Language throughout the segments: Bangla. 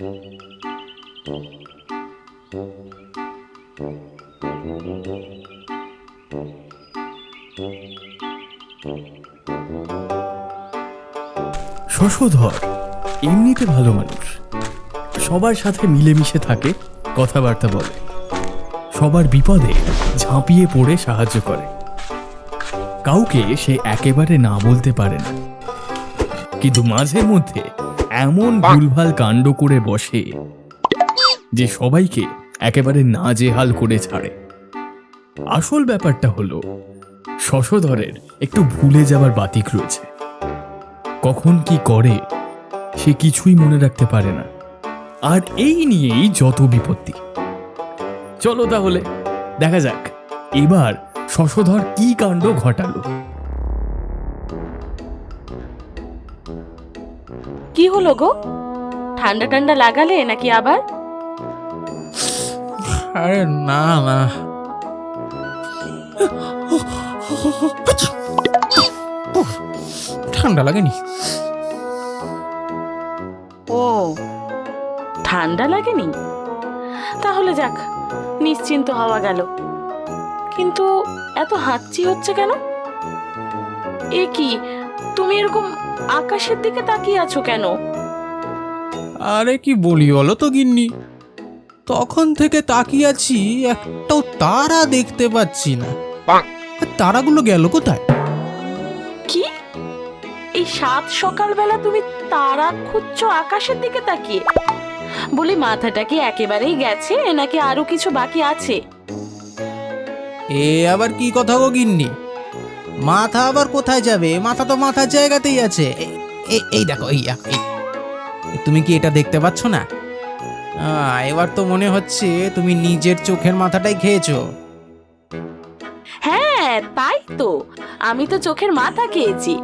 শশধর, এমনিতে ভালো মানুষ। সবার সাথে মিলেমিশে থাকে, কথাবার্তা বলে। সবার বিপদে ঝাঁপিয়ে পড়ে সাহায্য করে। কাউকে সে একেবারে না বলতে পারে না। কিন্তু মাঝে মধ্যে এমন ভুলভাল কাণ্ড করে বসে যে সবাইকে একেবারে নাজেহাল করে ছাড়ে। আসল ব্যাপারটা হলো শশধরের একটু ভুলে যাবার বাতিক রয়েছে। কখন কি করে সে কিছুই মনে রাখতে পারে না। আর এই নিয়েই যত বিপত্তি। চলো তাহলে দেখা যাক এবার শশধর কি কাণ্ড ঘটালো। কি হলো গো? ঠান্ডা ঠান্ডা লাগালে নাকি আবার? আরে না না। ঠান্ডা লাগেনি। ও ঠান্ডা লাগেনি? তাহলে যাক নিশ্চিন্ত হওয়া গেল। কিন্তু এত হাঁচি হচ্ছে কেন? এ কি তুমি এরকম আকাশের দিকে তাকিয়ে আছো কেন? আরে কি বলি বলো তো গিন্নি? তখন থেকে তাকিয়ে আছি একটাও তারা দেখতে পাচ্ছি না। আর তারাগুলো গেল কোথায়? কি? এই সাত সকালবেলা তুমি তারা খুঁজছো আকাশের দিকে তাকিয়ে? বলি মাথাটা কি একেবারেই গেছে নাকি আরও কিছু বাকি আছে? এ আবার কি কথা গো গিন্নি? মাথা আবার কোথায় যাবে? মাথা তো মাথার জায়গাতেই আছে। এই দেখো এই। তুমি কি এটা দেখতে পাচ্ছ না? এবার তো মনে হচ্ছে তুমি নিজের চোখের মাথাটাই খেয়েছো। হ্যাঁ তাই তো। আমি তো চোখের মাথা খেয়েছি।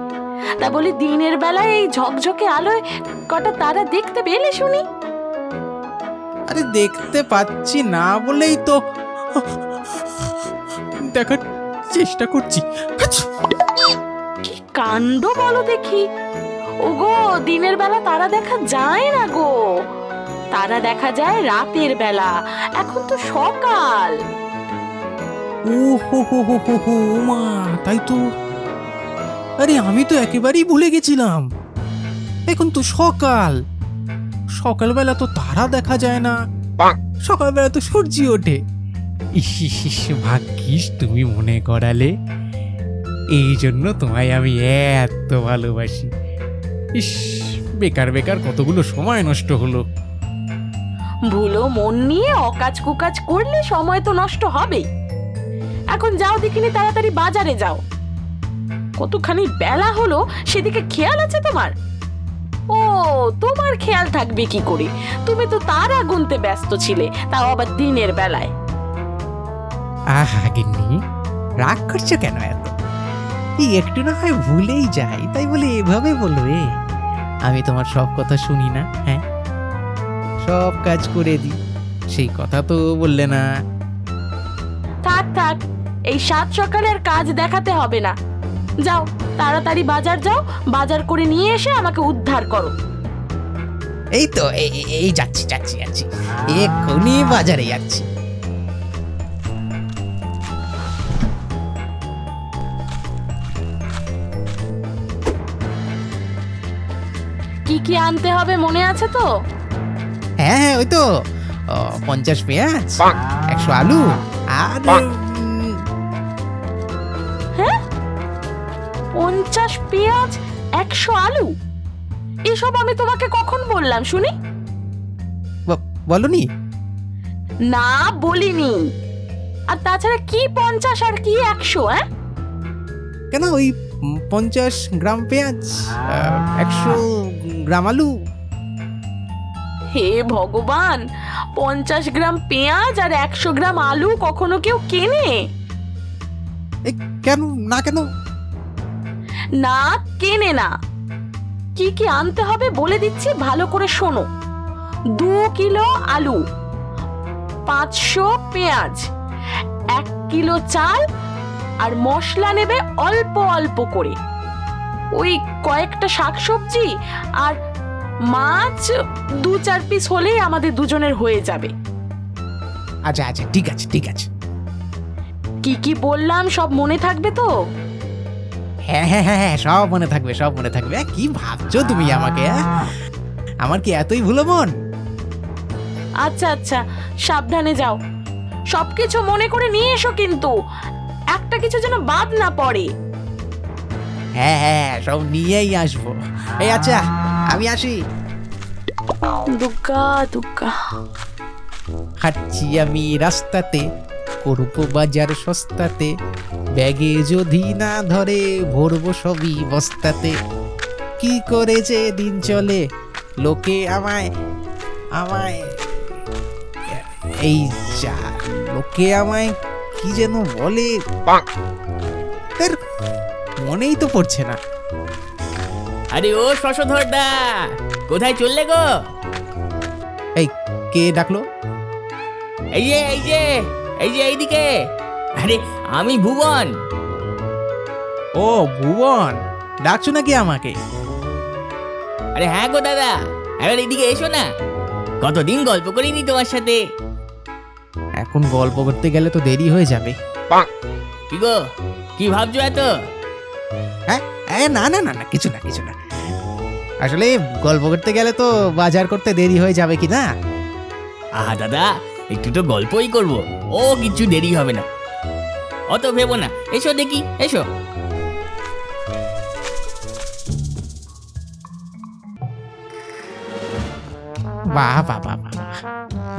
তা বলি দিনের বেলায় এই ঝকঝকে আলোয় কটা তারা দেখতে পেলে শুনি? আরে দেখতে পাচ্ছি না বলেই তো। দেখার চেষ্টা করছি। কি কাণ্ড বলো দেখি? ওগো দিনের বেলা তারা দেখা যায় না গো। তারা দেখা যায় রাতের বেলা। এখন তো সকাল। ও হো হো হো হো হো মা তাই তো। আরে আমি তো একেবারেই ভুলে গেছিলাম। এখন তো সকাল। সকালবেলা তো তারা দেখা যায় না। সকালবেলা তো সূর্য ওঠে। ইস ভাগ্যিস, তুমি মনে করালে এই জন্য তোমায় আমি এত ভালোবাসি। ইস, বেকার বেকার, কতগুলো সময় নষ্ট হলো। ভুলো মন নিয়ে অকাজ কুকাজ করলে সময় তো নষ্ট হবেই। এখন যাও দেখিনি তাড়াতাড়ি বাজারে যাও। কতখানি বেলা হলো, সেদিকে খেয়াল আছে তোমার? ও, তোমার খেয়াল থাকবে কি করে? তুমি তো তারা গুনতে ব্যস্ত ছিলে, তাও আবার দিনের বেলায়। আহা গিন্নি রাগ করছ কেন এত? এই একটু না হয় ভুলেই যাই তাই বলে এভাবে বলবে আমি তোমার সব কথা শুনি না হ্যাঁ? সব কাজ করে দিই সেই কথা তো বললে না। থাক থাক এই সাত সকালের কাজ দেখাতে হবে না। যাও তাড়াতাড়ি বাজার যাও বাজার করে নিয়ে এসে আমাকে উদ্ধার করো। এই তো এই যাচ্ছি যাচ্ছি যাচ্ছি। এক্ষুনি বাজারে যাচ্ছি। কি আনতে হবে মনে আছে তো? হ্যাঁ হ্যাঁ ওই তো ও, পঞ্চাশ পেঁয়াজ একশো আলু আর উম, পঞ্চাশ পেঁয়াজ একশো আলু? এসব আমি তোমাকে কখন বললাম শুনি? বলনি? না বলিনি। আর তাছাড়া কি পঞ্চাশ আর কি একশো হ্যাঁ? কেন ওই পঞ্চাশ গ্রাম পেঁয়াজ একশো গ্রাম আলু হে ভগবান পঞ্চাশ গ্রাম পেঁয়াজ আর একশো গ্রাম আলু কখনো কেউ কেনে? এ, কেন না কেন? না কেনে না। কি কি আনতে হবে বলে দিচ্ছি ভালো করে শোনো। দু কিলো আলু পাঁচশো পেঁয়াজ এক কিলো চাল আর মশলা নেবে অল্প অল্প করে। ওই কয়েকটা শাকসবজি আর মাছ দু চার পিস হলেই আমাদের দুজনের হয়ে যাবে। আচ্ছা আচ্ছা ঠিক আছে ঠিক আছে। কি কি বললাম সব মনে থাকবে তো? হ্যাঁ হ্যাঁ হ্যাঁ হ্যাঁ সব মনে থাকবে সব মনে থাকবে। আহ, কি ভাবছ তুমি আমাকে? আমার কি এতই ভুলো মন? আচ্ছা আচ্ছা সাবধানে যাও। সবকিছু মনে করে নিয়ে এসো কিন্তু। একটা কিছু যেন বাদ না পড়ে। হ্যাঁ হ্যাঁ সব নিয়েই আসব। এই আচ্ছা আমি আসি। দুগ্গা দুগ্গা হাঁটছি আমি রাস্তাতে করব বাজার সস্তাতে ব্যাগে যদি না ধরে ভরবো সবই বস্তাতে। কি করে যে দিন চলে লোকে আমায় আমায় এই যা লোকে আমায় কি যেন বলে? মনেই তো পড়ছে না। আরে ও শশধরদা কোথায় চললে গো? এই কে ডাকলো? এই যে এই যে এই যে এইদিকে। আরে আমি ভুবন। ও ভুবন ডাকছো নাকি আমাকে? আরে হ্যাঁ গো দাদা এবার এইদিকে এসো না। কতদিন গল্প করিনি তোমার সাথে। এখন গল্প করতে গেলে তো দেরি হয়ে যাবে। কি গো কি ভাবছ এত? হ্যাঁ? এ, না না না না কিছু না কিছু না। আসলে গল্প করতে গেলে তো বাজার করতে দেরি হয়ে যাবে কি না? আহা দাদা একটু তো গল্পই করব। ও কিছু দেরি হবে না। অত ভেবো না। এসো দেখি এসো। বাহ বাহ বাহ বাহ।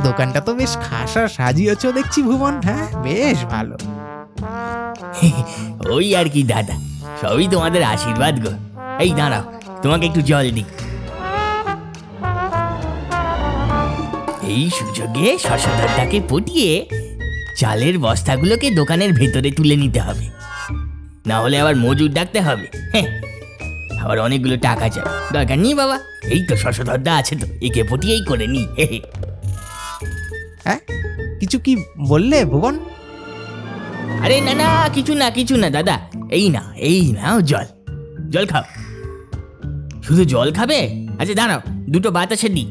দোকানটা তো বেশ খাসা সাজিয়েছ দেখছি ভুবন। হ্যাঁ বেশ ভালো। ওই আর কি দাদা। সবই তোমাদের আশীর্বাদ গো। এই দাঁড়াও তোমাকে একটু জল দিই। এই সুযোগে শশধরটাকে পটিয়ে চালের বস্তাগুলোকে দোকানের ভেতরে তুলে নিতে হবে। না হলে আবার মজুর ডাকতে হবে। হ্যাঁ আবার অনেকগুলো টাকা চাই। দরকার নেই বাবা এই তো শশধরদা আছে তো একে পটিয়েই করে নি হে হে। হ্যাঁ কিছু কি বললে ভুবন? আরে না না কিছু না কিছু না দাদা। এই না, এই নাও জল। জল খাও। শুধু জল খাবে? আচ্ছা দাঁড়াও, দুটো বাতাসে দিই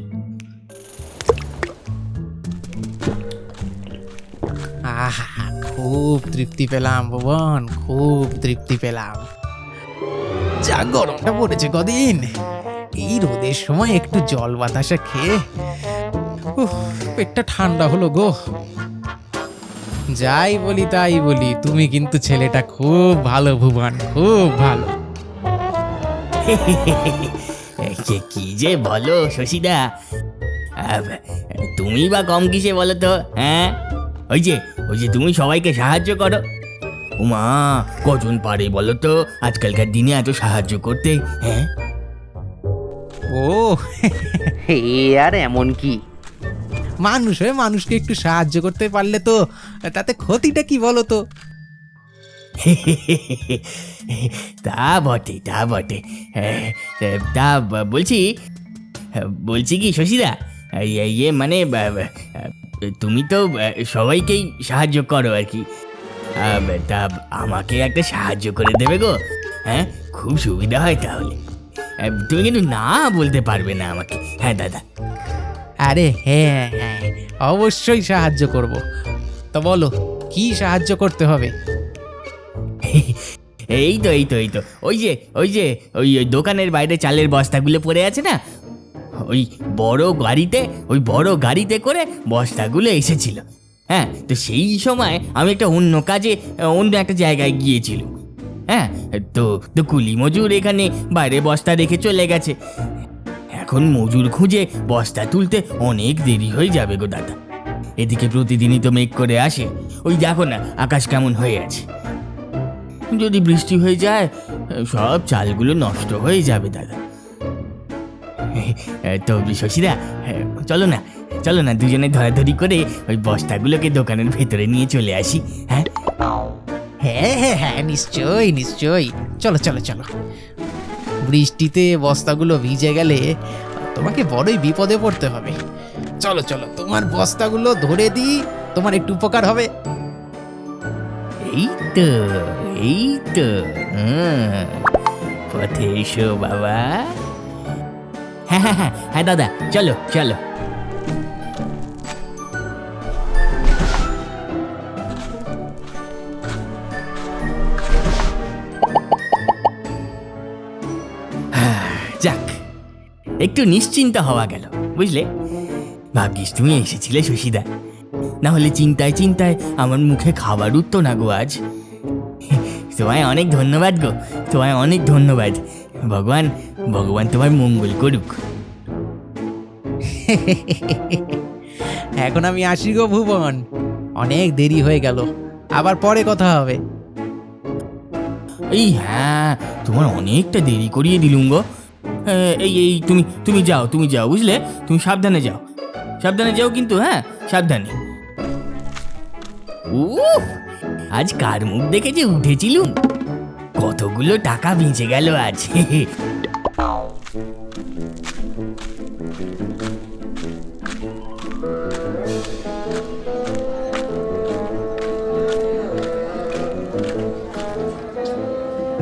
আহা, খুব তৃপ্তি পেলাম, ভুবন, খুব তৃপ্তি পেলাম। যা গরমটা পড়েছে কদিন। এই রোদের সময় একটু জল বাতাসা খেয়ে পেটটা ঠান্ডা হলো গো। যাই বলি তাই বলি তুমি কিন্তু ছেলেটা খুব ভালো ভুবন খুব ভালো। কে কি যে বলো শশীদা? তুমি বা কম কিসে বলো তো হ্যাঁ? ওই যে ওই যে তুমি সবাইকে সাহায্য করো। উমা কজন পারে বলো তো আজকালকার দিনে এত সাহায্য করতে হ্যাঁ? ও এ আর এমন কি? মানুষ হয়ে মানুষকে একটু সাহায্য করতে পারলে তো তাতে ক্ষতিটা কি বলো তো? তা বটে তা বটে। তা বলছি বলছি কি শশীদা ইয়ে মানে তুমি তো সবাইকেই সাহায্য করো আর কি। তা আমাকে একটা সাহায্য করে দেবে গো হ্যাঁ? খুব সুবিধা হয় তাহলে। তুমি কিন্তু না বলতে পারবে না আমাকে। হ্যাঁ দাদা। আরে হ্যাঁ হ্যাঁ অবশ্যই সাহায্য করব। তো বলো, কি সাহায্য করতে হবে? এই তো এই তো এই তো। ওই যে ওই যে, ওই ওই দোকানের বাইরে চালের বস্তাগুলো পড়ে আছে না? ওই বড় গাড়িতে, ওই বড় গাড়িতে করে বস্তাগুলো এসেছিল। হ্যাঁ তো সেই সময় আমি একটা অন্য কাজে, অন্য একটা জায়গায় গিয়েছিলাম। হ্যাঁ তো তো কুলি মজুর এখানে বাইরে বস্তা রেখে চলে গেছে। এখন মজুর খুঁজে বস্তা তুলতে অনেক দেরি হয়ে যাবে গো দাদা। এদিকে প্রতিদিনই তো মেঘ করে আসে। ওই দেখো না, আকাশ কেমন হয়ে আছে। যদি বৃষ্টি হয়ে যায়, সব চালগুলো নষ্ট হয়ে যাবে দাদা। তো শশীদা, চলো না চলো না দুজনে ধরাধরি করে ওই বস্তাগুলোকে দোকানের ভেতরে নিয়ে চলে আসি হ্যাঁ? হ্যাঁ হ্যাঁ হ্যাঁ নিশ্চয়ই নিশ্চয়ই। চলো চলো চলো। বৃষ্টিতে বস্তাগুলো ভিজে গেলে তোমাকে বড়ই বিপদে পড়তে হবে। চলো চলো, তোমার বস্তাগুলো ধরে দিই, তোমার একটু উপকার হবে। এই তো এই তো পথে এসো বাবা। হ্যাঁ হ্যাঁ হ্যাঁ হ্যাঁ দাদা, চলো চলো। একটু নিশ্চিন্ত হওয়া গেল বুঝলে? ভাগ্যিস তুমি এসেছিলে শশীদা। না হলে চিন্তায় চিন্তায় আমার মুখে খাবার উঠতো না গো আজ। তোমায় অনেক ধন্যবাদ গো তোমায় অনেক ধন্যবাদ। ভগবান ভগবান তোমার মঙ্গল করুক। এখন আমি আসি গো ভুবন। অনেক দেরি হয়ে গেল আবার পরে কথা হবে। এই হ্যাঁ তোমার অনেকটা দেরি করিয়ে দিলুম গো। এই এই, তুমি তুমি যাও তুমি যাও, বুঝলে? তুমি সাবধানে যাও। সাবধানে যাও কিন্তু হ্যাঁ সাবধানে। উফ, আজ কার মুখ দেখে যে উঠেছিলুম? কতগুলো টাকা বেঁচে গেল আজ।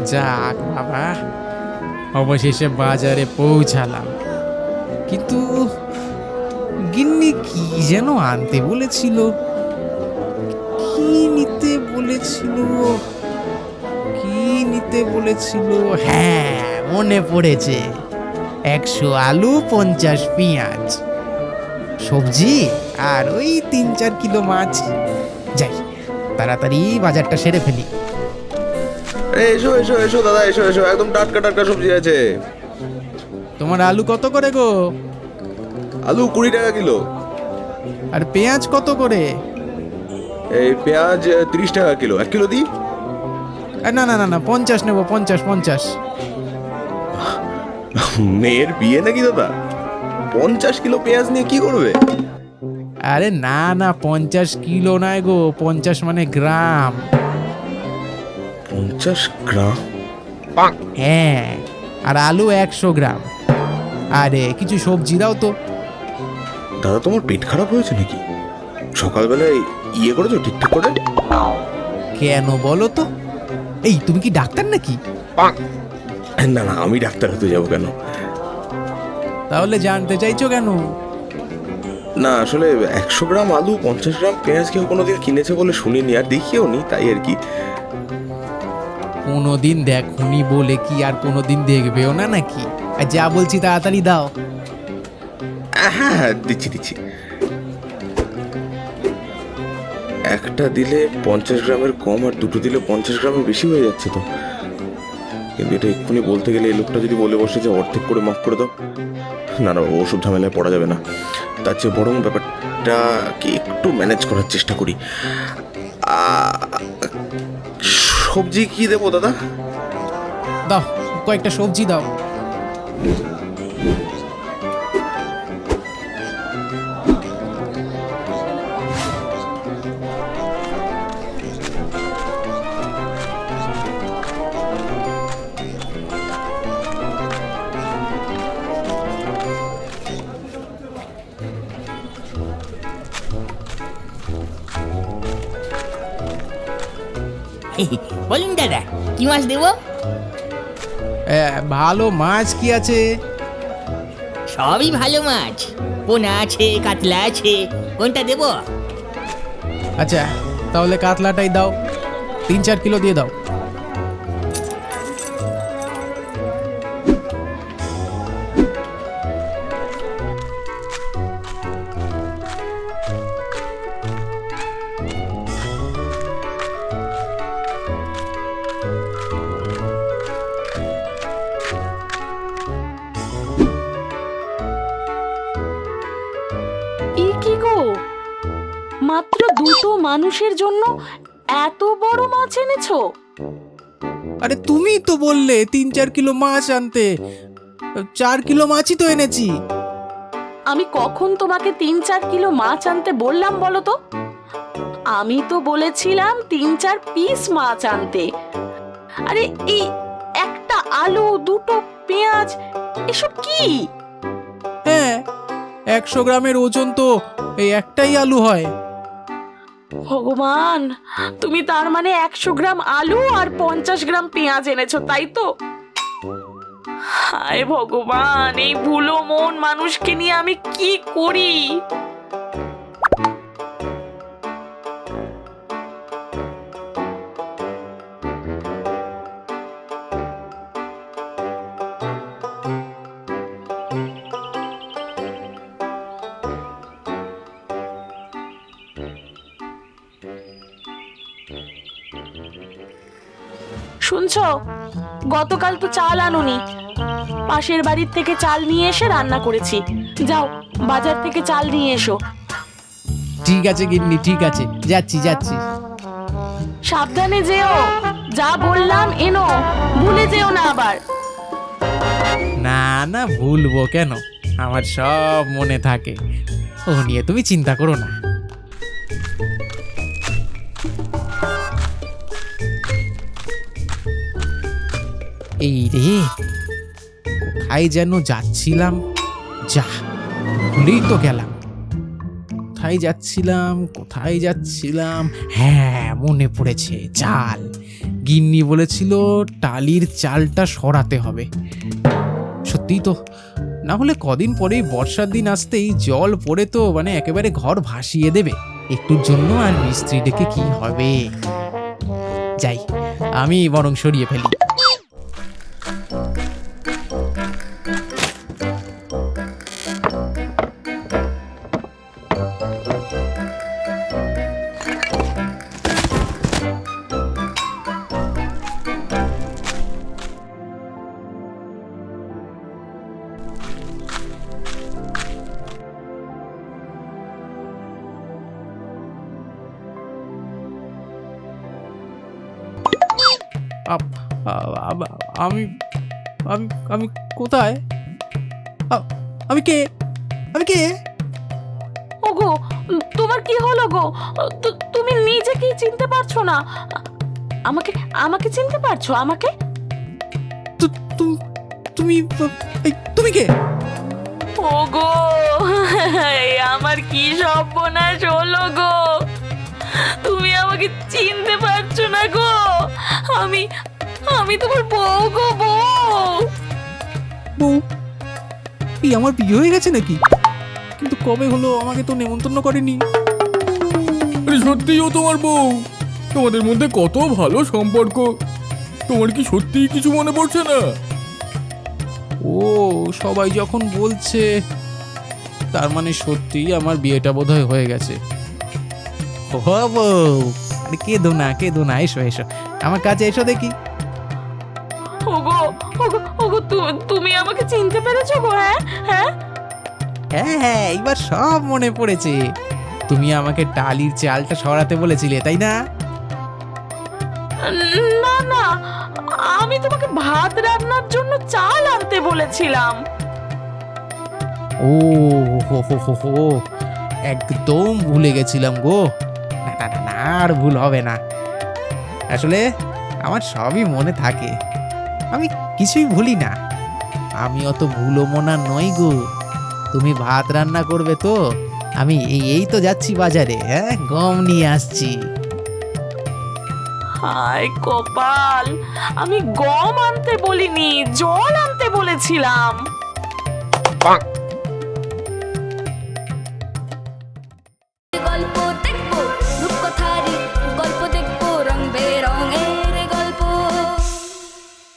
যাক বাবা। অবশেষে বাজারে পৌঁছালাম। কিন্তু গিন্নি কি যেন আনতে বলেছিল? কি নিতে বলেছিল? কি নিতে বলেছিল? হ্যাঁ মনে পড়েছে। একশো আলু, পঞ্চাশ পেঁয়াজ। সবজি আর ওই তিন চার কিলো মাছ। যাই, তাড়াতাড়ি বাজারটা সেরে ফেলি। এসো এসো এসো দাদা এসো এসো। একদম টাটকা টাটকা সবজি আছে। তোমার আলু কত করে গো? আলু কুড়ি টাকা কিলো। আর পেঁয়াজ কত করে? এই পেঁয়াজ তিরিশ টাকা কিলো। এক কিলো আ, না না না না পঞ্চাশ নেব পঞ্চাশ পঞ্চাশ। মেয়ের বিয়ে নাকি দাদা? পঞ্চাশ কিলো পেঁয়াজ নিয়ে কি করবে? আরে না না পঞ্চাশ কিলো নয় গো পঞ্চাশ মানে গ্রাম। পঞ্চাশ গ্রাম? হ্যাঁ আর আলু একশো গ্রাম। আরে কিছু সবজি দাও তো। দাদা তোমার পেট খারাপ হয়েছে নাকি? সকালবেলায় ইয়ে করেছ ঠিকঠাক করে? কেন বলো তো? এই তুমি কি ডাক্তার নাকি? না না আমি ডাক্তার হতে যাব কেন? তাহলে জানতে চাইছো কেন? না আসলে একশো গ্রাম আলু পঞ্চাশ গ্রাম পেঁয়াজ কেউ কোনোদিন কিনেছে বলে শুনিনি আর দেখিও নি তাই আর কি। কোনোদিন দেখুনি বলে কি আর কোনোদিন দেখবেও না নাকি? আর যা বলছি তাড়াতাড়ি দাও। হ্যাঁ হ্যাঁ দিচ্ছি দিচ্ছি। একটা দিলে পঞ্চাশ গ্রামের কম আর দুটো দিলে পঞ্চাশ গ্রামের বেশি হয়ে যাচ্ছে তো। কিন্তু এটা এক্ষুনি বলতে গেলে এই লোকটা যদি বলে বসে যে অর্ধেক করে মাফ করে দাও, না না, ওসব ঝামেলায় পড়া যাবে না। তার চেয়ে বরং ব্যাপারটাকে একটু ম্যানেজ করার চেষ্টা করি। সবজি কি দেবো দাদা? দাও কয়েকটা সবজি দাও। বলুন দাদা কি মাছ দেব? এ, ভালো মাছ কি আছে? সবই ভালো মাছ। পোনা আছে কাতলা আছে কোনটা দেব? আচ্ছা তাহলে কাতলাটাই দাও। তিন চার কিলো দিয়ে দাও। মানুষের জন্য এত বড় মাছ এনেছো? আরে তুমি তো বললে তিন চার কিলো মাছ আনতে। চার কিলো মাছই তো এনেছি। আমি কখন তোমাকে তিন চার কিলো মাছ আনতে বললাম বলো তো? আমি তো বলেছিলাম তিন চার পিস মাছ আনতে। আরে এই একটা আলু দুটো পেঁয়াজ এসব কি? হ্যাঁ একশো গ্রামের ওজন তো এই একটাই আলু হয়। ভগবান, তুমি তার মানে একশো গ্রাম আলু আর পঞ্চাশ গ্রাম পেঁয়াজ এনেছো, তাই তো? হায় ভগবান, এই ভুলো মন মানুষকে নিয়ে আমি কি করি? শুনছো? গতকাল তো চাল আনুনি। পাশের বাড়ির থেকে চাল নিয়ে এসে রান্না করেছি। যাও বাজার থেকে চাল নিয়ে এসো। ঠিক আছে গিন্নি ঠিক আছে। যাচ্ছি যাচ্ছি। সাবধানে যেও। যা বললাম এনো। ভুলে যেও না আবার। না না ভুলবো কেন? আমার সব মনে থাকে। ও নিয়ে তুমি চিন্তা করো না। এই রে। কোথায় যেন যাচ্ছিলাম? যা, ভুলেই তো গেলাম। কোথায় যাচ্ছিলাম? কোথায় যাচ্ছিলাম? হ্যাঁ মনে পড়েছে, চাল। গিন্নি বলেছিল, টালির চালটা সরাতে হবে। সত্যিই তো, না হলে কদিন পরেই বর্ষার দিন আসতেই জল পড়ে তো মানে একেবারে ঘর ভাসিয়ে দেবে। একটুর জন্য আর মিস্ত্রি ডেকে কি হবে? যাই, আমি বরং সরিয়ে ফেলি। আমি আমি আমি কোথায়? আমি কে? আমি কে? ওগো তোমার কি হলো গো? তুমি নিজেকেই চিনতে পারছ না? আমাকে আমাকে চিনতে পারছ? আমাকে? তুমি তুমি কে? ওগো আমার কি সর্বনাশ হলো গো? তুমি আমাকে চিনতে পারছ না গো? আমি আমি তোমার বউ গো বউ। বউ এই আমার বিয়ে হয়ে গেছে নাকি? কিন্তু কবে হলো আমাকে তো নেমন্তন্ন করেনি। আরে সত্যিই ও তোমার বউ। তোমাদের মধ্যে কত ভালো সম্পর্ক। তোমার কি সত্যিই কিছু মনে পড়ছে না? ও সবাই যখন বলছে তার মানে সত্যি আমার বিয়েটা বোধহয় হয়ে গেছে। ও বউ আরে কেঁদো না কেঁদো না এসো এসো। আমার কাছে এসো দেখি। ওগো তুমি আমাকে চিনতে পেরেছ গো হ্যাঁ? হ্যাঁ? হ্যাঁ হ্যাঁ এইবার সব মনে পড়েছে। তুমি আমাকে ডালির চালটা সরাতে বলেছিলে তাই না? না না আমি তোমাকে ভাত রান্নার জন্য চাল আনতে বলেছিলাম। ও হো হো হো হো একদম ভুলে গেছিলাম গো। না না, না আর ভুল হবে না। আসলে আমার সবই মনে থাকে। আমি কিছুই ভুলি না। আমি অত ভুলো মনা নই গো। তুমি ভাত রান্না করবে তো? আমি এই এই তো যাচ্ছি বাজারে হ্যাঁ? গম নিয়ে আসছি। হায় কপাল আমি গম আনতে বলিনি জল আনতে বলেছিলাম।